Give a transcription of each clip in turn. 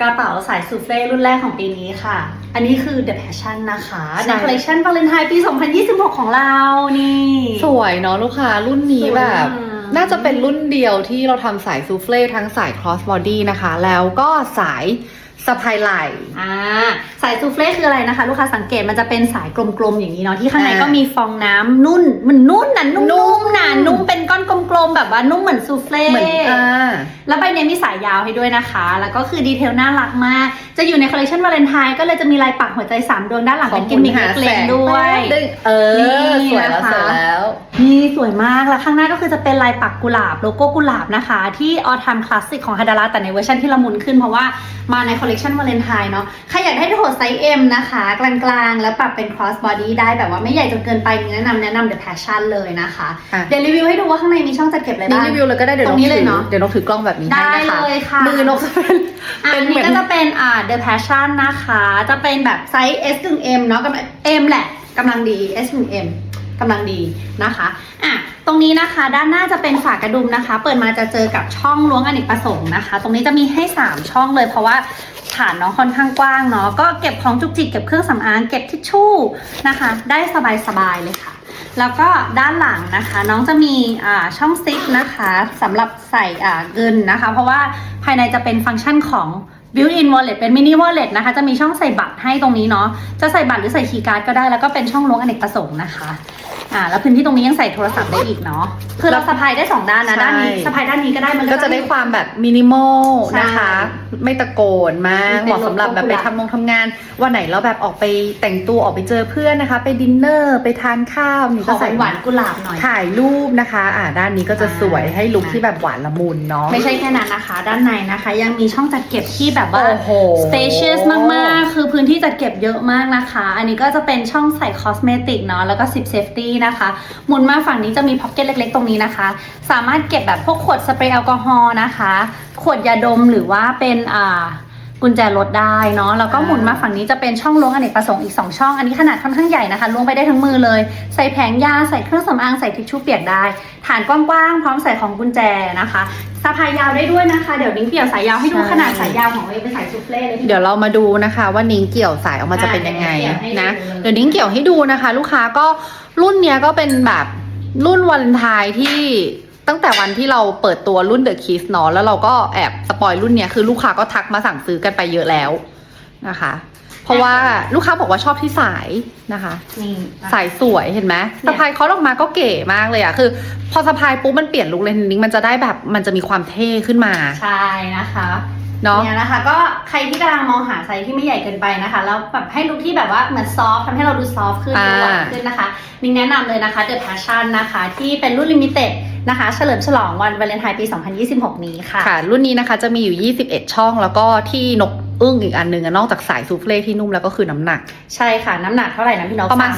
กระเป๋าสายซูเฟ่รุ่นแรกของปีนี้ค่ะ อันนี้คือ The Passion นะคะใช่ในคอลเลคชันวาเลนไทน์ปี 2026 ของเรา นี่สวยเนาะลูกค้ารุ่นนี้แบบ สวยมากน่าจะเป็นรุ่นเดียวที่เราทำสายซูเฟ่ทั้งสาย cross body นะคะ แล้วก็สายสะพายไหล่ อ่า สายซูเฟ่คืออะไรนะคะ ลูกค้าสังเกตมันจะเป็นสายกลมๆ อย่างนี้เนาะ ที่ข้างในอ่าก็มีฟองน้ำนุ่นเหมันนุ่นน่ะนุ่นุ่มมๆน่ะนุ่มเป็นก้อนกลมๆ แบบว่านุ่มเหมือนซูเฟ่เหมือนอ่าแล้วใบเนี้ยมีสายยาวให้ด้วยนะคะ แล้วก็คือดีเทลน่ารักมาก จะอยู่ในคอลเลคชันวาเลนไทน์ก็เลยจะมีลายปักหัวใจสามดวงด้านหลังเป็นกิมมิคเล็กๆด้วยแป๊บเออนี่สวยแล้วนะคะสวยแล้ว นี่สวยมากแล้วข้างหน้าก็คือจะเป็นลายปักกุหลาบโลโก้กุหลาบนะคะ ที่ออทัมคลาสสิกของฮาดาราแต่ในเวอร์ชันที่ละมุนขึ้นเพราะว่ามาในคอลเลกชันวาเลนไทน์เนาะใครอยากได้โถไซส์ M นะคะกลางๆ แล้วปรับเป็น cross body ได้แบบว่าไม่ใหญ่จนเกินไปแนะนำแนะนำ The Passion เลยนะคะอะเดี๋ยวรีวิวให้ดูว่าข้างในมีช่องจัดเก็บอะไรนี่บ้าง รีวิวเลยก็ได้เดี๋ยวตนรกงนี้ถืเลยเนอะ เดี๋ยวนกถือกล้องแบบนี้ให้ได้นะคะเลยค่ะมือนกจะเป็นอัเป็นนเหมืนี้อน ก็จะเป็นอ่า The Passion นะคะ จะเป็นแบบไซส์ S ถึง M เนาะกำลัง M แหละกำลังดี S ถึง M กำลังดีนะคะอะตรงนี้นะคะด้านหน้าจะเป็นฝากระดุมนะคะ เปิดมาจะเจอกับช่องล้วงอเนกประสงค์นะคะ ตรงนี้จะมีให้ 3 ช่องเลย เพราะว่าฐานน้องค่อนข้างกว้างเนาะก็เก็บของจุกจิกเก็บเครื่องสำอางเก็บทิชชู่นะคะ ได้สบายๆเลยค่ะ แล้วก็ด้านหลังนะคะน้องจะมีอ่าช่องซิปนะคะสำหรับใส่อ่าเงินนะคะ เพราะว่าภายในจะเป็นฟังก์ชันของ built-in wallet เป็น mini wallet นะคะ จะมีช่องใส่บัตรให้ตรงนี้เนาะจะใส่บัตรหรือใส่คีย์การ์ดก็ได้แล้วก็เป็นช่องล้วงอเนกประสงค์นะคะอ่าแล้วพื้นที่ตรงนี้ยังใส่โทรศัพท์ได้อีกเนาะคือเราสะพายได้สองด้านนะใช่ด้านนี้สะพายด้านนี้ก็ได้มันก็จะได้ความแบบมินิมอลนะคะใช่ ไม่ตะโกนมากเป็นเหมาะสำหรับแบบไปโลโก้ทำงงทำงาน วันไหนเราแบบออกไปแต่งตัวออกไปเจอเพื่อนนะคะ ไปดินเนอร์ไปทานข้าวนี่ขก็อใส่หวานๆกุหลาบหน่อยถ่ายรูปนะคะ อ่าด้านนี้ก็จะสวยใช่ให้ลุคที่แบบหวานละมุนเนาะไม่ใช่แค่นั้นนะคะ ด้านในนะคะ ยังมีช่องจัดเก็บที่แบบว่าโอ้โห spacious มากๆ คือพื้นที่จัดเก็บเยอะมากนะคะ อันนี้ก็จะเป็นช่องใส่คอสเมติกเนาะแล้วก็ zip safety นะคะหมุนมาฝั่งนี้จะมีพ็อกเก็ตเล็ก ๆ ตรงนี้นะคะ สามารถเก็บแบบพวกขวดสเปรย์แอลกอฮอล์นะคะ ขวดยาดมหรือว่าเป็นอ่ากุญแจรถได้เนาะแล้วก็หมุนมาฝั่งนี้จะเป็นช่องล้วงอเนกประสงค์อีก 2 ช่อง อันนี้ขนาดค่อนข้างใหญ่นะคะล้วงไปได้ทั้งมือเลย ใส่แผงยาใส่เครื่องสำอางใส่ทิชชู่เปียกได้ ฐานกว้างๆ พร้อมใส่ของกุญแจนะคะสะพายยาวได้ด้วยนะคะ เดี๋ยวนิ้งเปี่ยวสายยาวให้ดูใช่ขนาดสายยาวของเราเป็นสายซูเฟ่เลยทีเดี๋ยวเรามาดูนะคะว่านิ้งเกี่ยวสายออกมาจะเป็นยังไงนะเดี๋ยวนิ้งเกี่ยวให้ดูนะคะ ลูกค้าก็รุ่นเนี้ยก็เป็นแบบรุ่นวันไทายที่ ตั้งแต่วันที่เราเปิดตัวรุ่นเดอะคิสเนาะแล้วเราก็แอบสปอยรุ่นเนี้ยคือลูกค้าก็ทักมาสั่งซื้อกันไปเยอะแล้วนะคะ เพราะว่าลูกค้าบอกว่าชอบที่สายนะคะ นี่สายสวยเห็นไหมเนี่ยสะพายเขาออกมาก็เก๋มากเลยอะคือ พอสะพายปุ๊บมันเปลี่ยนลุคเลยนิ้งมันจะได้แบบมันจะมีความเท่ขึ้นมาใช่นะคะเนาะเนี่ยนะคะก็ใครที่กำลังมองหาไซส์ที่ไม่ใหญ่เกินไปนะคะ แล้วแบบให้ลุคที่แบบว่าเหมือนซอฟทำให้เราดูซอฟขึ้นอ่าดูหวานขึ้นนะคะ นิ้งแนะนำเลยนะคะ The Passion นะคะ ที่เป็นรุ่นลิมิเต็ด นะคะเฉลิมฉลองวันวาเลนไทน์ปี 2026 นี้ค่ะ ค่ะ รุ่นนี้นะคะจะมีอยู่ 21 ช่องแล้วก็ที่นกอึ้งอีกอันหนึ่งอะนอกจากสายซูเฟ่ที่นุ่มแล้วก็คือน้ำหนัก ใช่ค่ะ น้ำหนักเท่าไหร่นะพี่นกประมาณ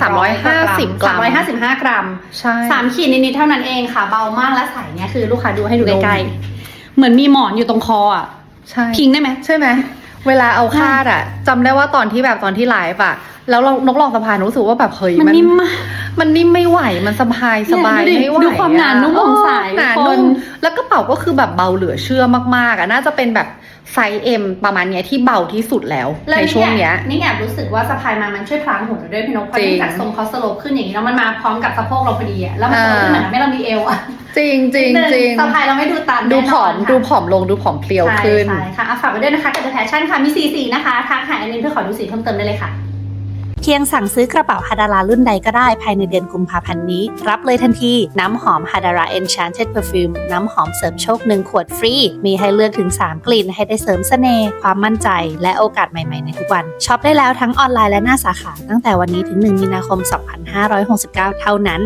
350 กรัม 355 กรัม ใช่สามขีดนิดๆเท่านั้นเองค่ะ เบามากและใสเนี่ยคือลูกค้าดูให้ดูนุ่มใกล้ๆเหมือนมีหมอนอยู่ตรงคออะใช่พิงได้ไหมใช่ไหมเวลาเอาคาดอะจำได้ว่าตอนที่แบบตอนที่ไลฟ์อะ แล้วเรานกลองสะพานรู้สึกว่าแบบเฮ้ยมันนิ่มมากมันนิ่มไม่ไหวมันสบายสบายเนี่ยดูดิไม่ไหวดูความหนานุ่มของสายหนาทุกคนนุ่มแล้วกระเป๋าก็คือแบบเบาเหลือเชื่อมากๆอะน่าจะเป็นแบบไซส์เอ็มประมาณเนี้ยที่เบาที่สุดแล้วแล้วในช่วงเนี้ยนี่แอบรู้สึกว่าสะพายมามันช่วยพลางหุ่นเราด้วยพี่นกเพราะจริงเนื่องจากทรงเขาสโลปขึ้นอย่างนี้แล้วมันมาพร้อมกับสะโพกเราพอดีอะแล้วมันสโลปขึ้นเหมือนทำให้เรามีเอวอะจริงจริงจริงสะพายเราไม่ดูตันดูแน่นผอนมค่ะดูผอมลงดูผอมเพรียวใช่ขึ้นใช่ค่ะอะฝากไว้ด้วยนะคะกับ The Passion ค่ะมีสีสีนะคะทักหาอันนี้เพื่อขอดูสีเพิ่มเติมได้เลยค่ะ เพียงสั่งซื้อกระเป๋าฮาดารารุ่นใดก็ได้ภายในเดือนกุมภาพันธ์นี้ รับเลยทันที น้ำหอมฮาดารา Enchanted Perfume น้ำหอมเสริมโชค1ขวดฟรี มีให้เลือกถึง 3 กลิ่นให้ได้เสริมเสน่ห์ความมั่นใจ และโอกาสใหม่ๆในทุกวันช็อปได้แล้วทั้งออนไลน์และหน้าสาขา ตั้งแต่วันนี้ถึง 1 มีนาคม 2569 เท่านั้น